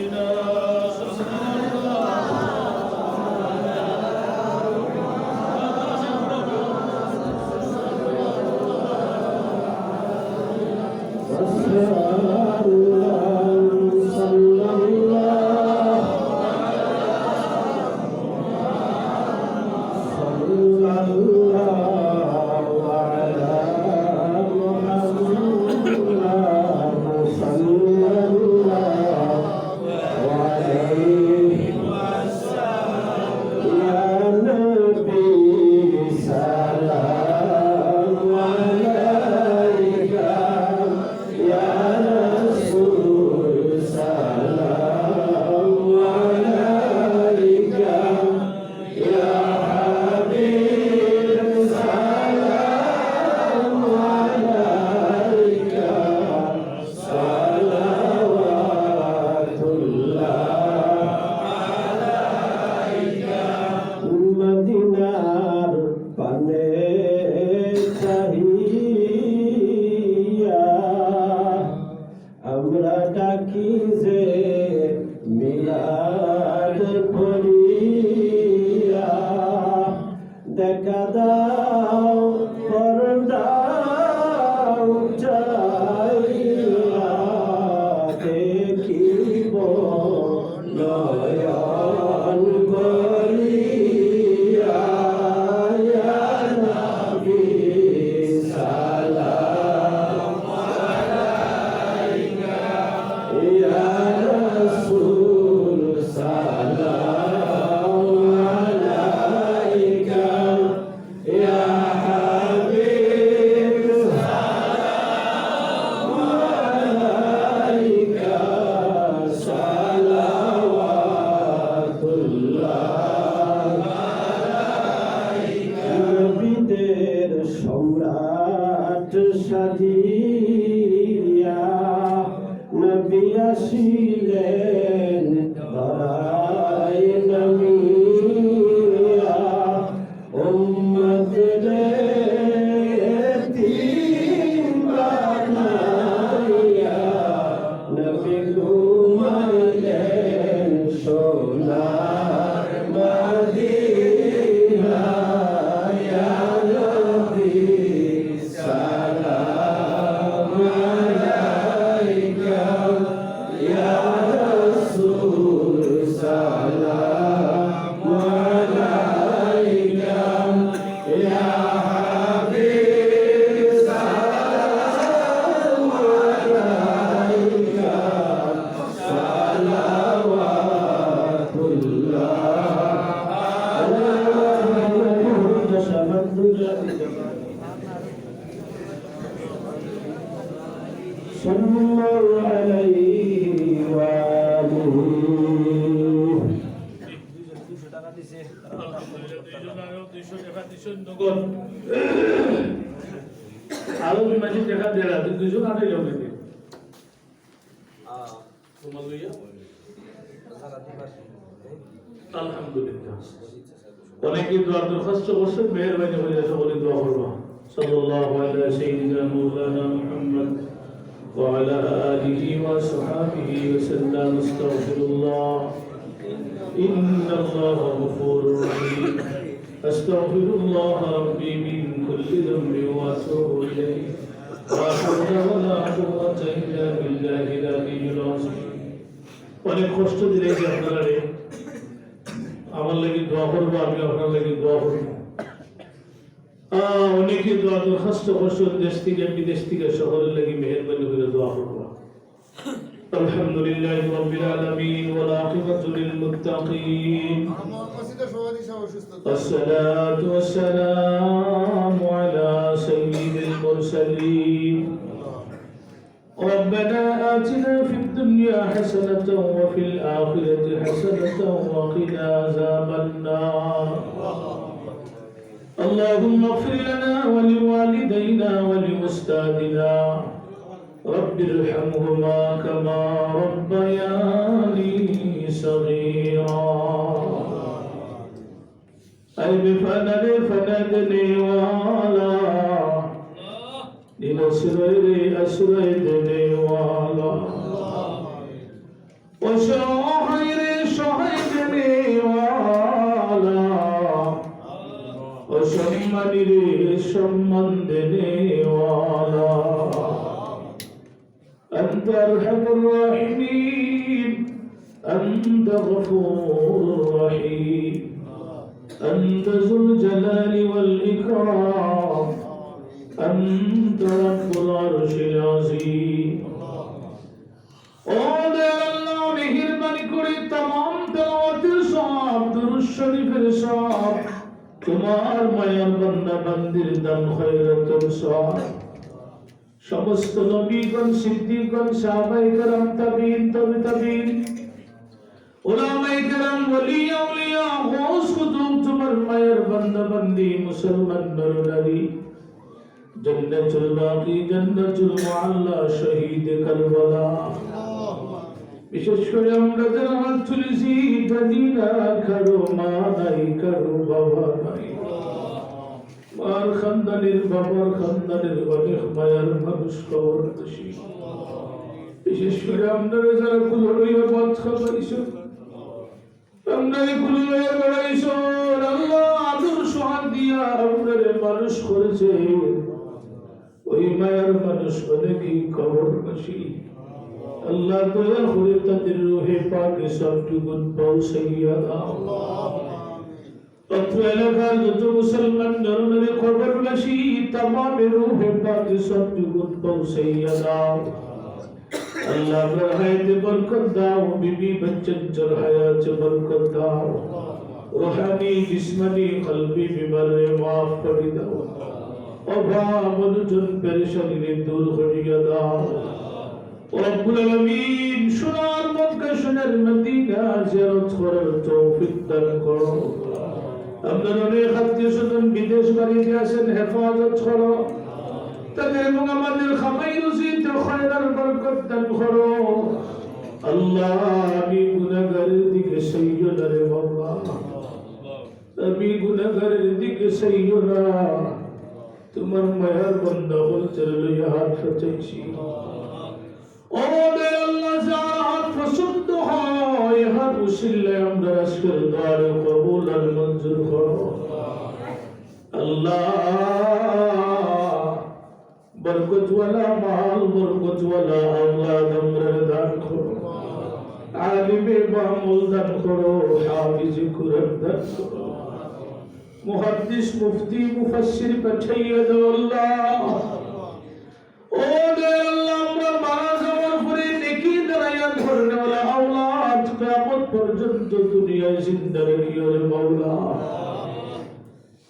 Hallelujah. সাজিয়া নবী صلوا عليه وآله আরো দুই মাসে টাকা দেড় হাজার দুইশো আড়াই হবে আলহামদুলিল্লাহ অনেকে দোয়া দরখাস্ত করছেন মেহরবানি হয়ে সকলে দোয়া করব صلى الله على سيدنا مولانا محمد وعلى آله وصحبه وسلم استغفر الله إن الله غفور رحيم أستغفر الله ربي من كل ذنب وأتوب إليه لا حول ولا قوة إلا بالله العلي العظيم অনেক কষ্ট দিলে আপনারা আমার লাগি দোয়া করবো আমি আপনার লাগি দোয়া করবো আহ, অনেকে দোয়া দরখাস্ত করছেন দেশ থেকে বিদেশ থেকে শহরের লাগি মেহরবানি করে দোয়া করবো الحمد لله رب العالمين والعاقبة للمتقين الصلاة والسلام على سيد المرسلين ربنا آتنا في الدنيا حسنة وفي الآخرة حسنة وقنا عذاب النار اللهم اغفر لنا ولوالدينا ولأستاذنا. رب ارحمهما كما ربياني صغيرا. أي بفنن فندني والا لنسري أسري دني والا সম্মানের সম্বন্ধ নেওয়ালা أنت أرحم الراحمين أنت غفور رحيم أنت ذو الجلال والإكرام أنت رب العرش العظيم মেহেরবানি করে তাম তেলাওয়াতের সব দুরুদ শরীফের সব তোমার মায়ার বান্দা বান্দির দান খয়রাতের সব সমস্ত নবীগণ সিদ্দিকগণ সাহাবাই کرام তাবিন তবে তাবিন ওলামাই کرام ওলি আউলিয়া গৌস কুতুব তোমার মায়ের বান্দা বান্দি মুসলমান নর নারী জান্নাতুল বাকি জান্নাতুল মুআল্লা শহীদ কারবালা বিশেষ করে আমরা যারা হাত তুলেছি না কারও মা নাই কারও বাবা নাই। মার খানদানের বাবার খানদানের অনেক মায়ার মানুষ খবর খুশি বিশেষ করে যারা কুলো লইয়া পথ আপনারা কুলো লইয়া বেড়াইছ আল্লাহ দিয়া মানুষ করেছে। ওই মায়ার মানুষ অনেকই খবর খুশি আল্লাহ দয়া করে তাদের রুহে পাকে সবটুকুন পৌঁছাইয়া দাও অত্র এলাকার যত মুসলমান নরনারী খবরবাসী তামাম রুহে পাকে সবটুকুন পৌঁছাইয়া দাও আল্লাহ আপনার হায়াতে বরকত দাও বিবি বচ্চন চর হায়াত বরকত দাও রুহানি জিসমানি কলবি বিমারে মাফ করে দাও অভাব অনুজন পেরেশানি দূর করিয়া দাও বিদেশ বাড়িতে আছেন হেফাজত করো। তাদের এবং আমাদের খামাই রুজিতে খয়রার বরকত দান করো। আল্লাহ, আমি গুনাহগারের দিকে সইয় না রে বাবা। আমি গুনাহগারের দিকে সইয় না। তোমার মায়ার বন্ধ বলতে লইয়া হাত চাইছি আমাদের আল্লাহ যার হাত পছন্দ হয়, হাত উসিল্লে আমরা আজকের দ্বারে কবুল আর মঞ্জুর করো আল্লাহ, বরকতওয়ালা মাল মুফতি, মুফাসসির পাঠাইয়া দাও ও পর্যন্ত দুনিয়ায় জিন্দা মাওলা।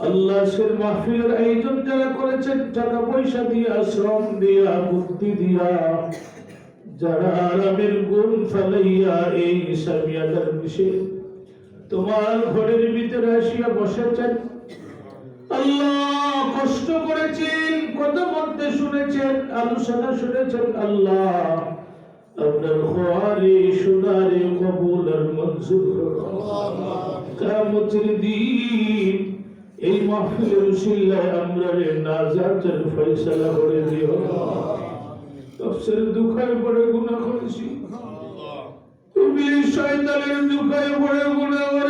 আল্লাহ সের মাহফিলের আয়োজন যারা করেছেন, টাকা পয়সা দিয়া, শ্রম দিয়া, বুদ্ধি দিয়া, যারা আরামের গুণ ফেলাইয়া এই বিষয়ে তোমার ঘরের ভিতরে আসিয়া বসেছেন। আল্লাহ কষ্ট করেছেন কত মধ্যে শুনেছেন, আলোচনা শুনেছেন, আল্লাহ আপনার খোয়ারে সোনারে কবুল আর মঞ্জুর করো কামতের দিন এই মাহফিলের উসিল্লায় আমরা রে নাজাতের ফয়সালা করে দিও। তফসির দুঃখের পরে গুনাহ করেছি। পরে গুনাহ করেছি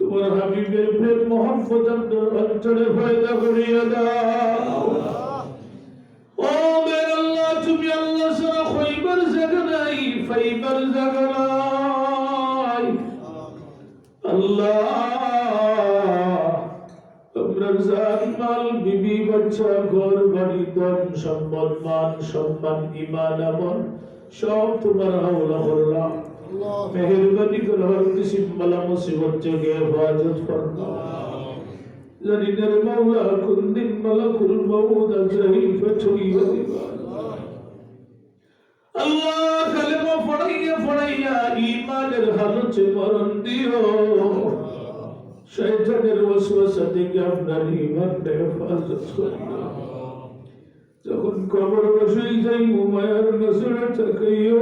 তোমার হাবিবের প্রেম মোহাম্মদ আপনার অন্তরে পয়দা করিয়া দাও ও মের আল্লাহ, তুমি আল্লাহ ছাড়া হইবার জায়গা নাই, ফাইবার জায়গা নাই। আল্লাহ জান মাল, বিবি, বাচ্চা, ঘর, বাড়ি, ধন সম্পদ, মান সম্মান ইমান আমল, সব তোমার হাওলা করলাম। মেহরবানি করে হর কিসি বালা মুসিবত থেকে হেফাজত ফরমা জনিনের মাওলা কুন দিন মালাকুল মাউদ আজরাইল ফতুইয়া আল্লাহ কালেমা যখন কবর বসে যাই মায়ের নজরে তাকাইও।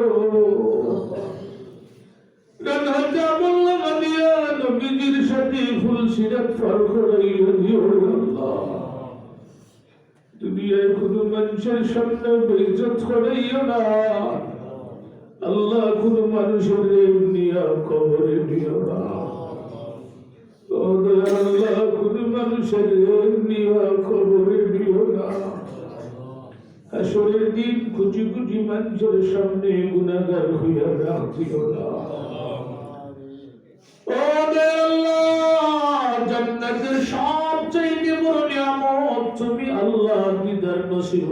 করাইয়া দিও আল্লাহ দুনিয়ায় কোনো মানুষের সামনে বেজত করাইও না। আল্লাহ কোনো মানুষের নিয়া কবরে দিও না। আল্লাহ কোনো মানুষের নিয়া কবরে দিও না। আসরের দিন কুচি কুচি মানুষের সামনে গুণাগার হইয়া রাখিও না। ও আল্লাহ! জান্নাতের সবচেয়ে বড় নিয়ামত তুমি আল্লাহ দিদার নসিব